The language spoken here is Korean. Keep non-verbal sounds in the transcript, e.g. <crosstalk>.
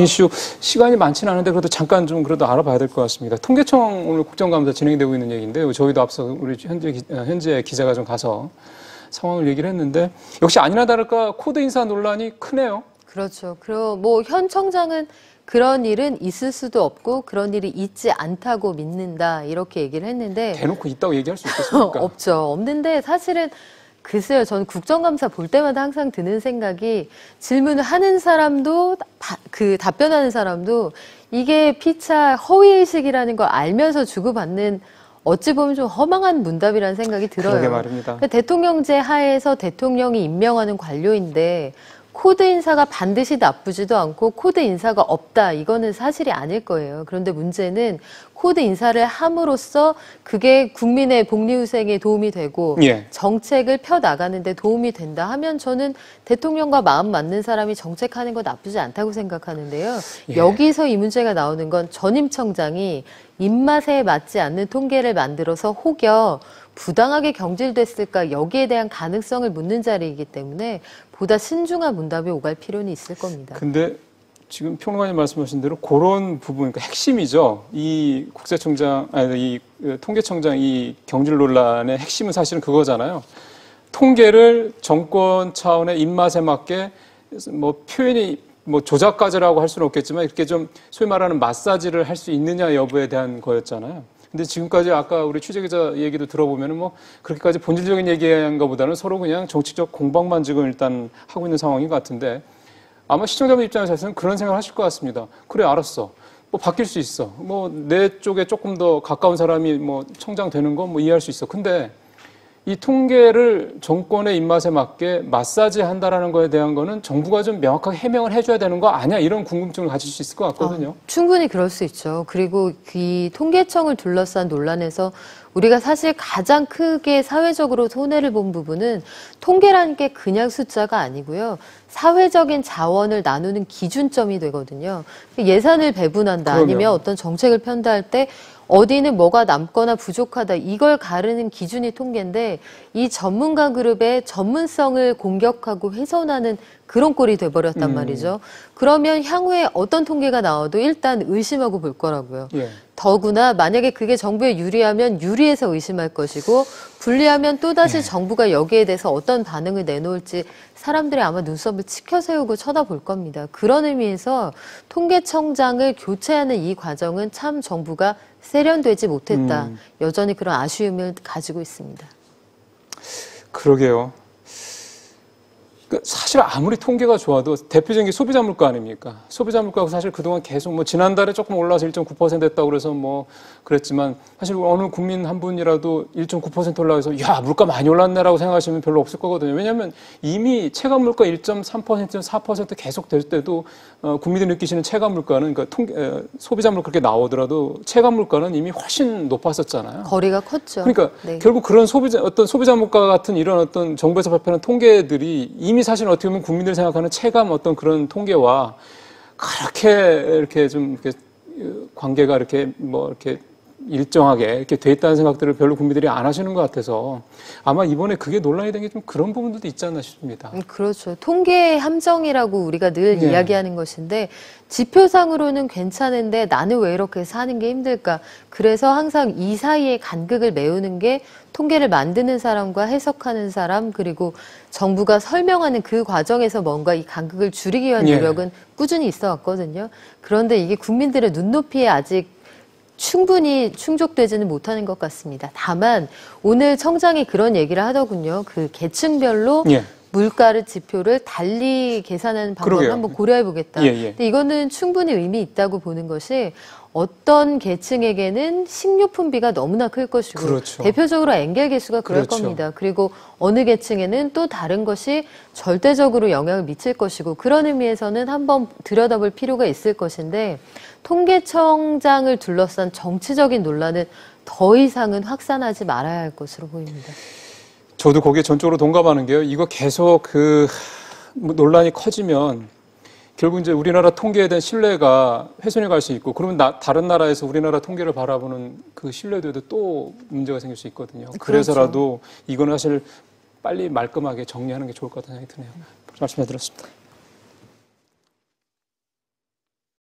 이슈 시간이 많지는 않은데 그래도 잠깐 좀 그래도 알아봐야 될 것 같습니다. 통계청 오늘 국정감사 진행되고 있는 얘기인데요. 저희도 앞서 우리 현재 기- 어, 현재 기자가 좀 가서 상황을 얘기를 했는데 역시 아니나 다를까 코드 인사 논란이 크네요. 그렇죠. 그리고 뭐 현 청장은 그런 일은 있을 수도 없고 그런 일이 있지 않다고 믿는다 이렇게 얘기를 했는데 대놓고 있다고 얘기할 수 있겠습니까? <laughs> 없죠. 없는데 사실은 글쎄요. 저는 국정감사 볼 때마다 항상 드는 생각이 질문을 하는 사람도 다- 그 답변하는 사람도 이게 피차 허위의식이라는 걸 알면서 주고받는 어찌 보면 좀 허망한 문답이라는 생각이 들어요. 그러게 말입니다. 대통령제 하에서 대통령이 임명하는 관료인데 코드 인사가 반드시 나쁘지도 않고 코드 인사가 없다. 이거는 사실이 아닐 거예요. 그런데 문제는 코드 인사를 함으로써 그게 국민의 복리후생에 도움이 되고 예. 정책을 펴 나가는데 도움이 된다 하면 저는 대통령과 마음 맞는 사람이 정책하는 거 나쁘지 않다고 생각하는데요. 예. 여기서 이 문제가 나오는 건 전임 청장이 입맛에 맞지 않는 통계를 만들어서 혹여 부당하게 경질됐을까 여기에 대한 가능성을 묻는 자리이기 때문에 보다 신중한 문답이 오갈 필요는 있을 겁니다. 근데 지금 평론가님 말씀하신 대로 그런 부분, 그러니까 핵심이죠. 이 국세청장, 아니, 이 어, 통계청장 이 경질 논란의 핵심은 사실은 그거잖아요. 통계를 정권 차원의 입맛에 맞게 뭐 표현이 뭐 조작까지라고 할 수는 없겠지만 이렇게 좀 소위 말하는 마사지를 할 수 있느냐 여부에 대한 거였잖아요. 근데 지금까지 아까 우리 취재기자 얘기도 들어보면은 뭐 그렇게까지 본질적인 얘기한 것보다는 서로 그냥 정치적 공방만 지금 일단 하고 있는 상황인 것 같은데 아마 시청자분 입장에서는 그런 생각을 하실 것 같습니다. 그래, 알았어. 뭐 바뀔 수 있어. 뭐 내 쪽에 조금 더 가까운 사람이 뭐 청장 되는 거뭐 이해할 수 있어. 근데 이 통계를 정권의 입맛에 맞게 마사지 한다라는 거에 대한 거는 정부가 좀 명확하게 해명을 해줘야 되는 거 아니야? 이런 궁금증을 가질 수 있을 것 같거든요. 어, 충분히 그럴 수 있죠. 그리고 이 통계청을 둘러싼 논란에서 우리가 사실 가장 크게 사회적으로 손해를 본 부분은 통계라는 게 그냥 숫자가 아니고요. 사회적인 자원을 나누는 기준점이 되거든요. 예산을 배분한다 그러면. 아니면 어떤 정책을 편다할 때 어디는 뭐가 남거나 부족하다 이걸 가르는 기준이 통계인데 이 전문가 그룹의 전문성을 공격하고 훼손하는 그런 꼴이 돼버렸단 음. 말이죠. 그러면 향후에 어떤 통계가 나와도 일단 의심하고 볼 거라고요. 예. 더구나 만약에 그게 정부에 유리하면 유리해서 의심할 것이고 불리하면 또다시 네. 정부가 여기에 대해서 어떤 반응을 내놓을지 사람들이 아마 눈썹을 치켜세우고 쳐다볼 겁니다. 그런 의미에서 통계청장을 교체하는 이 과정은 참 정부가 세련되지 못했다. 음. 여전히 그런 아쉬움을 가지고 있습니다. 그러게요. 그 사실 아무리 통계가 좋아도 대표적인 게 소비자 물가 아닙니까? 소비자 물가가 사실 그동안 계속 뭐 지난달에 조금 올라서 1.9% 했다고 그래서 뭐 그랬지만 사실 어느 국민 한 분이라도 1.9% 올라서 야 물가 많이 올랐네라고 생각하시면 별로 없을 거거든요. 왜냐하면 이미 체감 물가 1.3% 4% 계속 될 때도 어, 국민들이 느끼시는 체감 물가는 그러니까 통계, 에, 소비자 물가 그렇게 나오더라도 체감 물가는 이미 훨씬 높았었잖아요. 거리가 컸죠. 그러니까 네. 결국 그런 소비자 어떤 소비자 물가 같은 이런 어떤 정부에서 발표하는 통계들이 이미 사실 어떻게 보면 국민들이 생각하는 체감 어떤 그런 통계와 그렇게 이렇게 좀 이렇게 어, 관계가 이렇게 뭐 이렇게 일정하게 이렇게 돼 있다는 생각들을 별로 국민들이 안 하시는 것 같아서 아마 이번에 그게 논란이 된 게 좀 그런 부분들도 있지 않나 싶습니다. 음, 그렇죠. 통계의 함정이라고 우리가 늘 네. 이야기하는 것인데 지표상으로는 괜찮은데 나는 왜 이렇게 사는 게 힘들까? 그래서 항상 이 사이에 간극을 메우는 게 통계를 만드는 사람과 해석하는 사람 그리고 정부가 설명하는 그 과정에서 뭔가 이 간극을 줄이기 위한 예. 노력은 꾸준히 있어 왔거든요. 그런데 이게 국민들의 눈높이에 아직 충분히 충족되지는 못하는 것 같습니다. 다만 오늘 청장이 그런 얘기를 하더군요. 그 계층별로 예. 물가를 지표를 달리 계산하는 방법을. 한번 고려해 보겠다. 예, 예. 근데 이거는 충분히 의미 있다고 보는 것이 어떤 계층에게는 식료품비가 너무나 클 것이고 그렇죠. 대표적으로 엔겔 개수가 그럴 그렇죠. 겁니다. 그리고 어느 계층에는 또 다른 것이 절대적으로 영향을 미칠 것이고 그런 의미에서는 한번 들여다볼 필요가 있을 것인데 통계청장을 둘러싼 정치적인 논란은 더 이상은 확산하지 말아야 할 것으로 보입니다. 저도 거기에 전적으로 동감하는 게요. 이거 계속 그뭐 논란이 커지면 결국 이제 우리나라 통계에 대한 신뢰가 훼손이 갈 수 있고 그러면 나- 다른 나라에서 우리나라 통계를 바라보는 그 신뢰도에도 또 문제가 생길 수 있거든요. 그래서라도 이거는 사실 빨리 말끔하게 정리하는 게 좋을 것 같다는 생각이 드네요. 말씀해 드렸습니다.